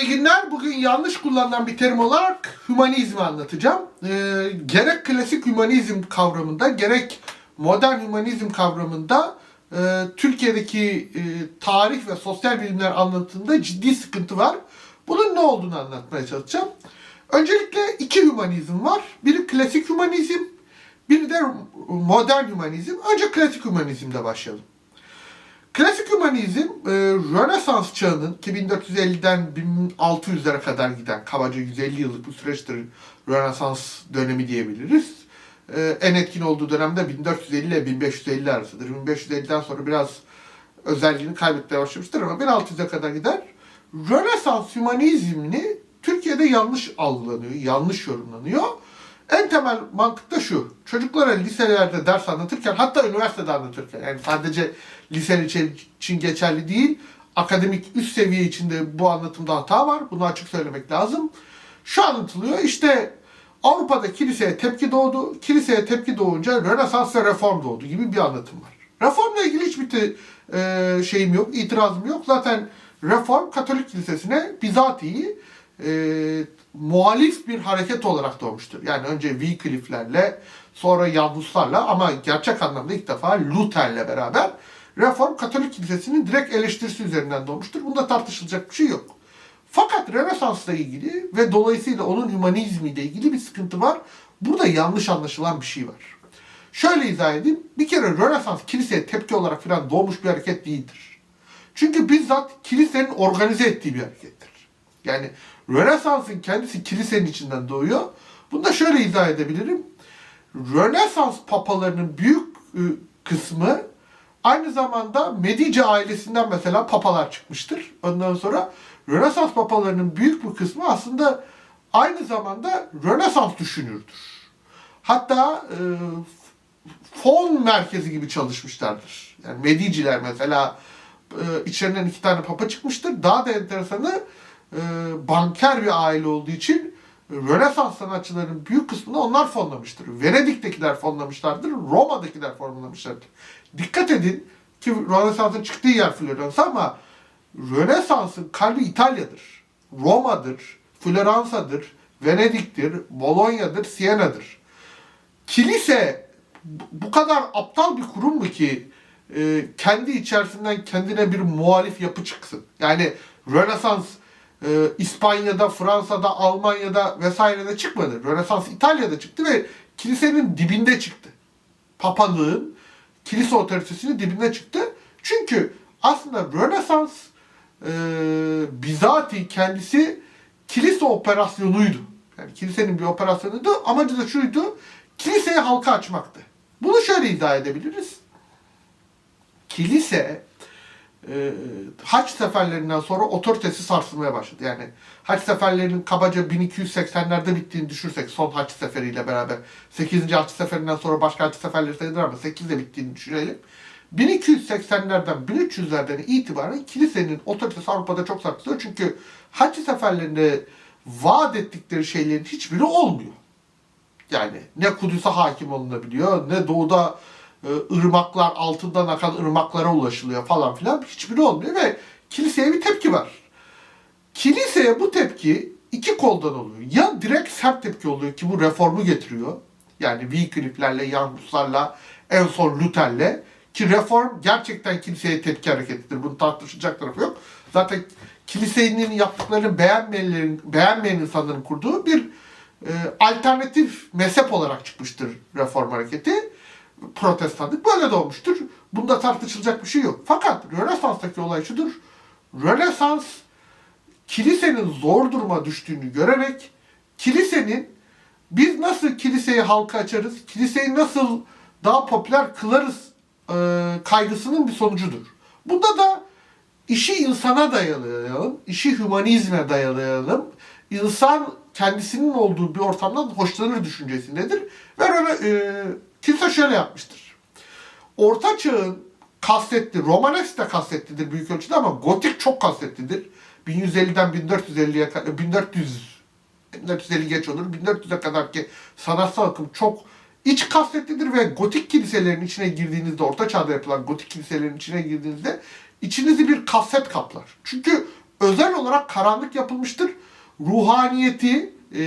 İyi günler. Bugün yanlış kullanılan bir terim olarak hümanizmi anlatacağım. Ee, gerek klasik hümanizm kavramında gerek modern hümanizm kavramında e, Türkiye'deki e, tarih ve sosyal bilimler anlatımında ciddi sıkıntı var. Bunun ne olduğunu anlatmaya çalışacağım. Öncelikle iki hümanizm var. Biri klasik hümanizm, biri de modern hümanizm. Önce klasik hümanizmde başlayalım. Klasik hümanizm e, Rönesans çağının ki 1450'den 1600'lere kadar giden kabaca 150 yıllık bir süreçtir Rönesans dönemi diyebiliriz. E, en etkin olduğu dönemde 1450 ile 1550 arasıdır. 1550'den sonra biraz özelliğini kaybetmeye başlamıştır ama 1600'e kadar gider. Rönesans hümanizmini Türkiye'de yanlış algılanıyor, yanlış yorumlanıyor. En temel mantık da şu. Çocuklara liselerde ders anlatırken hatta üniversitede anlatırken yani sadece lise için geçerli değil. Akademik üst seviye içinde bu anlatımda hata var. Bunu açık söylemek lazım. Şu anlatılıyor işte Avrupa'da kiliseye tepki doğdu. Kiliseye tepki doğunca Rönesans ve Reform doğdu gibi bir anlatım var. Reformla ilgili hiçbir e, şeyim yok, itirazım yok. Zaten Reform Katolik Kilisesi'ne bizatihi e, muhalif bir hareket olarak doğmuştur. Yani önce Wycliffe'lerle sonra Yavuzlarla ama gerçek anlamda ilk defa Luther'le beraber Reform Katolik Kilisesi'nin direkt eleştirisi üzerinden doğmuştur. Bunda tartışılacak bir şey yok. Fakat Rönesans'la ilgili ve dolayısıyla onun hümanizmiyle ilgili bir sıkıntı var. Burada yanlış anlaşılan bir şey var. Şöyle izah edeyim. Bir kere Rönesans kiliseye tepki olarak falan doğmuş bir hareket değildir. Çünkü bizzat kilisenin organize ettiği bir harekettir. Yani Rönesans'ın kendisi kilisenin içinden doğuyor. Bunu da şöyle izah edebilirim. Rönesans papalarının büyük e, kısmı aynı zamanda Medici ailesinden mesela papalar çıkmıştır. Ondan sonra Rönesans papalarının büyük bir kısmı aslında aynı zamanda Rönesans düşünürdür. Hatta e, fon merkezi gibi çalışmışlardır. Yani Mediciler mesela e, içlerinden iki tane papa çıkmıştır. Daha da enteresanı e, banker bir aile olduğu için Rönesans sanatçılarının büyük kısmını onlar fonlamıştır. Venedik'tekiler fonlamışlardır, Roma'dakiler fonlamışlardır. Dikkat edin ki Rönesans'ın çıktığı yer Florans ama Rönesans'ın kalbi İtalya'dır, Roma'dır, Floransa'dır, Venedik'tir, Bolonya'dır, Siena'dır. Kilise bu kadar aptal bir kurum mu ki e, kendi içerisinden kendine bir muhalif yapı çıksın? Yani Rönesans e, İspanya'da, Fransa'da, Almanya'da vesairede çıkmadı. Rönesans İtalya'da çıktı ve kilisenin dibinde çıktı. Papalığın kilise otoritesinin dibinde çıktı. Çünkü aslında Rönesans e, bizatihi kendisi kilise operasyonuydu. Yani kilisenin bir operasyonuydu. Amacı da şuydu. Kiliseyi halka açmaktı. Bunu şöyle izah edebiliriz. Kilise e, haç seferlerinden sonra otoritesi sarsılmaya başladı. Yani haç seferlerinin kabaca 1280'lerde bittiğini düşünürsek son haç seferiyle beraber 8. haç seferinden sonra başka haç seferleri sayılır ama 8'de bittiğini düşünelim. 1280'lerden 1300'lerden itibaren kilisenin otoritesi Avrupa'da çok sarsılıyor. Çünkü haç seferlerinde vaat ettikleri şeylerin hiçbiri olmuyor. Yani ne Kudüs'e hakim olunabiliyor, ne doğuda ırmaklar, altından akan ırmaklara ulaşılıyor falan filan. Hiçbiri olmuyor ve kiliseye bir tepki var. Kiliseye bu tepki iki koldan oluyor. Ya direkt sert tepki oluyor ki bu reformu getiriyor. Yani Wycliffe'lerle, Yanguslarla, en son Luther'le. Ki reform gerçekten kiliseye tepki hareketidir. Bunun tartışacak tarafı yok. Zaten kilisenin yaptıklarını beğenmeyenlerin, beğenmeyen insanların kurduğu bir e, alternatif mezhep olarak çıkmıştır reform hareketi. Protestanlık böyle doğmuştur. Bunda tartışılacak bir şey yok. Fakat Rönesans'taki olay şudur. Rönesans kilisenin zor duruma düştüğünü görerek kilisenin biz nasıl kiliseyi halka açarız, kiliseyi nasıl daha popüler kılarız e, kaygısının bir sonucudur. Bunda da işi insana dayalayalım, işi hümanizme dayalayalım. İnsan kendisinin olduğu bir ortamdan hoşlanır düşüncesindedir. Ve öyle, e, kilise şöyle yapmıştır. Orta çağın kastetli, Romanes de kastetlidir büyük ölçüde ama Gotik çok kastetlidir. 1150'den 1450'ye kadar, 1400 1450 geç olur. 1400'e kadar ki sanatsal akım çok iç kastetlidir ve gotik kiliselerin içine girdiğinizde, orta çağda yapılan gotik kiliselerin içine girdiğinizde içinizi bir kaset kaplar. Çünkü özel olarak karanlık yapılmıştır. Ruhaniyeti e,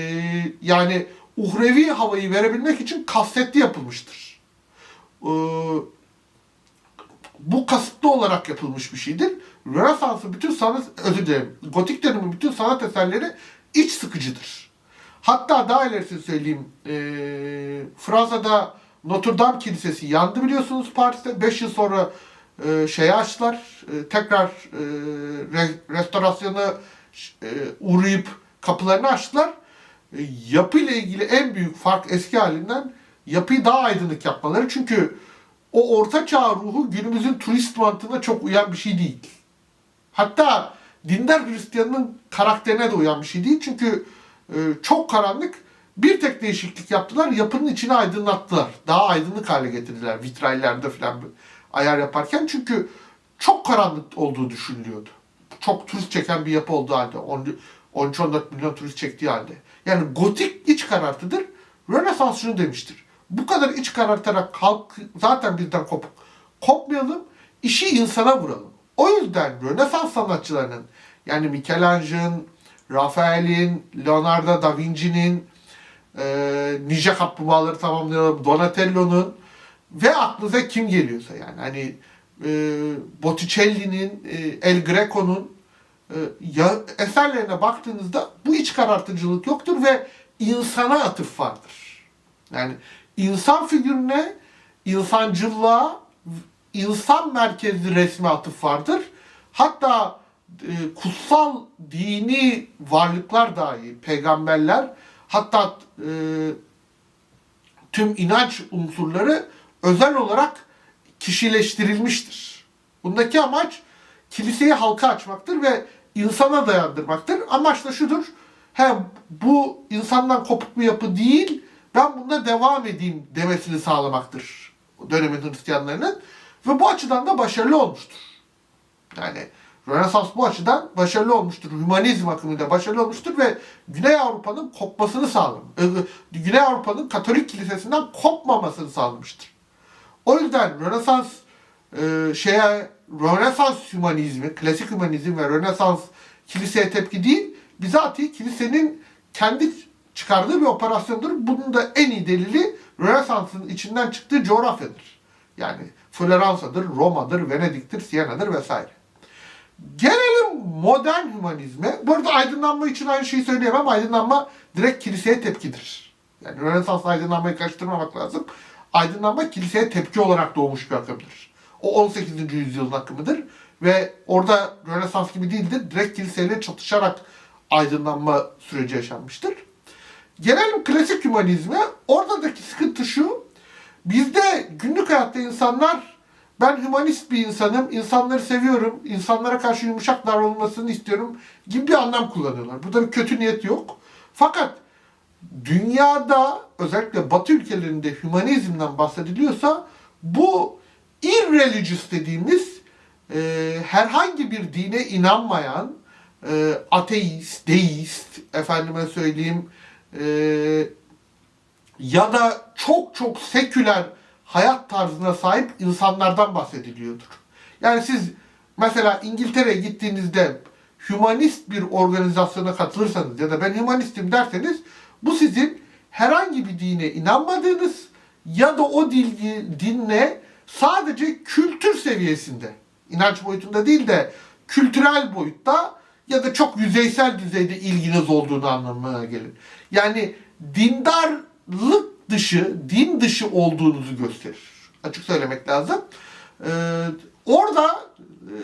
yani uhrevi havayı verebilmek için kastetli yapılmıştır. E, bu kasıtlı olarak yapılmış bir şeydir. Rönesans'ın bütün sanat, özür dilerim, gotik dönemin bütün sanat eserleri iç sıkıcıdır. Hatta daha ilerisini söyleyeyim, e, Fransa'da Notre Dame Kilisesi yandı biliyorsunuz Paris'te. 5 yıl sonra e, şey açtılar, e, tekrar e, re- restorasyona e, uğrayıp kapılarını açtılar. E, yapı ile ilgili en büyük fark eski halinden yapıyı daha aydınlık yapmaları. Çünkü o orta çağ ruhu günümüzün turist mantığına çok uyan bir şey değil. Hatta dindar Hristiyanın karakterine de uyan bir şey değil. Çünkü e, çok karanlık bir tek değişiklik yaptılar. Yapının içini aydınlattılar. Daha aydınlık hale getirdiler. Vitrallerde falan ayar yaparken. Çünkü çok karanlık olduğu düşünülüyordu. Çok turist çeken bir yapı olduğu halde. 13-14 milyon turist çektiği halde. Yani gotik iç karartıdır. Rönesans şunu demiştir. Bu kadar iç karartarak halk zaten bizden kopuk. Kopmayalım, işi insana vuralım. O yüzden Rönesans sanatçılarının yani Michelangelo'nun, Rafael'in, Leonardo da Vinci'nin, e, Ninja Kaplumbağaları tamamlayalım, Donatello'nun ve aklınıza kim geliyorsa yani hani e, Botticelli'nin, e, El Greco'nun ya, eserlerine baktığınızda bu iç karartıcılık yoktur ve insana atıf vardır. Yani insan figürüne, insancılığa, insan merkezli resme atıf vardır. Hatta e, kutsal dini varlıklar dahi, peygamberler, hatta e, tüm inanç unsurları özel olarak kişileştirilmiştir. Bundaki amaç kiliseyi halka açmaktır ve insana dayandırmaktır. Amaç da şudur. He, bu insandan kopuk bir yapı değil, ben bunda devam edeyim demesini sağlamaktır. Dönemin Hristiyanlarının. Ve bu açıdan da başarılı olmuştur. Yani Rönesans bu açıdan başarılı olmuştur. Hümanizm akımıyla başarılı olmuştur ve Güney Avrupa'nın kopmasını sağlamış. Güney Avrupa'nın Katolik kilisesinden kopmamasını sağlamıştır. O yüzden Rönesans e, şeye Rönesans hümanizmi, klasik hümanizm ve Rönesans kiliseye tepki değil, bizatihi kilisenin kendi çıkardığı bir operasyondur. Bunun da en iyi delili Rönesans'ın içinden çıktığı coğrafyadır. Yani Floransa'dır, Roma'dır, Venedik'tir, Siena'dır vesaire. Gelelim modern hümanizme. Bu arada aydınlanma için aynı şeyi söyleyemem. Aydınlanma direkt kiliseye tepkidir. Yani Rönesans'la aydınlanmayı karıştırmamak lazım. Aydınlanma kiliseye tepki olarak doğmuş bir akımdır. O 18. yüzyılın akımıdır. Ve orada Rönesans gibi değildir. Direkt kiliseyle çatışarak aydınlanma süreci yaşanmıştır. Gelelim klasik hümanizme. Oradaki sıkıntı şu. Bizde günlük hayatta insanlar ben hümanist bir insanım, insanları seviyorum, insanlara karşı yumuşak davranılmasını istiyorum gibi bir anlam kullanıyorlar. Burada bir kötü niyet yok. Fakat dünyada özellikle Batı ülkelerinde hümanizmden bahsediliyorsa bu irreligious dediğimiz e, herhangi bir dine inanmayan e, ateist, deist, efendime söyleyeyim e, ya da çok çok seküler hayat tarzına sahip insanlardan bahsediliyordur. Yani siz mesela İngiltere'ye gittiğinizde hümanist bir organizasyona katılırsanız ya da ben hümanistim derseniz bu sizin herhangi bir dine inanmadığınız ya da o dilgi, dinle sadece kültür seviyesinde, inanç boyutunda değil de kültürel boyutta ya da çok yüzeysel düzeyde ilginiz olduğunu anlamına gelir. Yani dindarlık dışı, din dışı olduğunuzu gösterir. Açık söylemek lazım. Ee, orada e,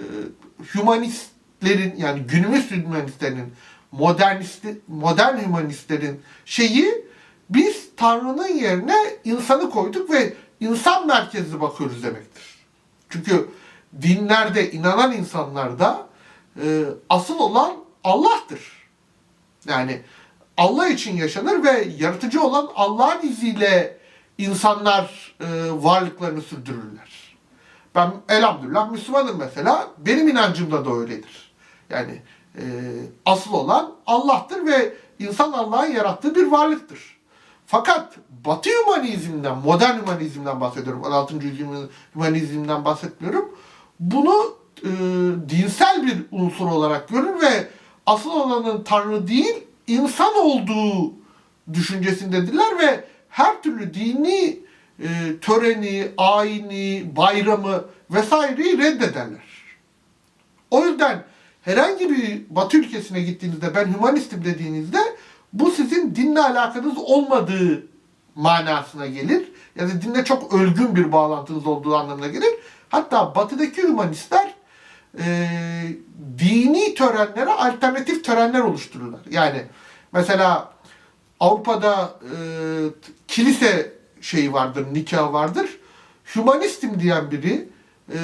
hümanistlerin yani günümüz hümanistlerin modernisti, modern hümanistlerin şeyi biz Tanrı'nın yerine insanı koyduk ve insan merkezli bakıyoruz demektir. Çünkü dinlerde inanan insanlarda e, asıl olan Allah'tır. Yani Allah için yaşanır ve yaratıcı olan Allah'ın izniyle insanlar e, varlıklarını sürdürürler. Ben elhamdülillah Müslümanım mesela. Benim inancımda da öyledir. Yani e, asıl olan Allah'tır ve insan Allah'ın yarattığı bir varlıktır. Fakat Batı hümanizmden, modern hümanizmden bahsediyorum. 16. yüzyıl hümanizmden bahsetmiyorum. Bunu e, dinsel bir unsur olarak görür ve asıl olanın Tanrı değil, insan olduğu düşüncesindedirler ve her türlü dini e, töreni, ayini, bayramı vesaireyi reddederler. O yüzden herhangi bir Batı ülkesine gittiğinizde ben hümanistim dediğinizde bu sizin dinle alakanız olmadığı manasına gelir. Ya da dinle çok ölgün bir bağlantınız olduğu anlamına gelir. Hatta batıdaki hümanistler e, dini törenlere alternatif törenler oluştururlar. Yani mesela Avrupa'da e, kilise şeyi vardır, nikah vardır. Hümanistim diyen biri e,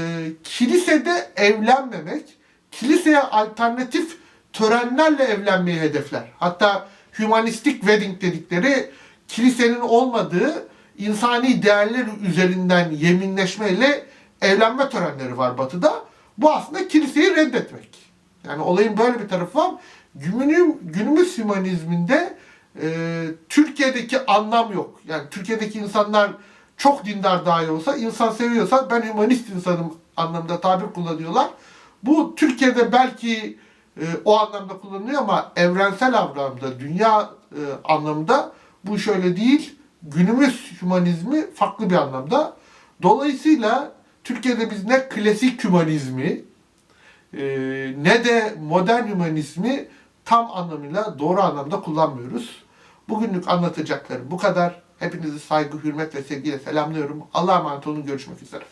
kilisede evlenmemek, kiliseye alternatif törenlerle evlenmeyi hedefler. Hatta humanistik wedding dedikleri kilisenin olmadığı insani değerler üzerinden yeminleşmeyle evlenme törenleri var batıda. Bu aslında kiliseyi reddetmek. Yani olayın böyle bir tarafı var. Günümüz, günümüz hümanizminde e, Türkiye'deki anlam yok. Yani Türkiye'deki insanlar çok dindar dahi olsa, insan seviyorsa ben hümanist insanım anlamda tabir kullanıyorlar. Bu Türkiye'de belki e, o anlamda kullanılıyor ama evrensel anlamda, dünya e, anlamda bu şöyle değil. Günümüz hümanizmi farklı bir anlamda. Dolayısıyla Türkiye'de biz ne klasik hümanizmi e, ne de modern hümanizmi tam anlamıyla doğru anlamda kullanmıyoruz. Bugünlük anlatacaklarım bu kadar. Hepinizi saygı, hürmet ve sevgiyle selamlıyorum. Allah'a emanet olun. Görüşmek üzere.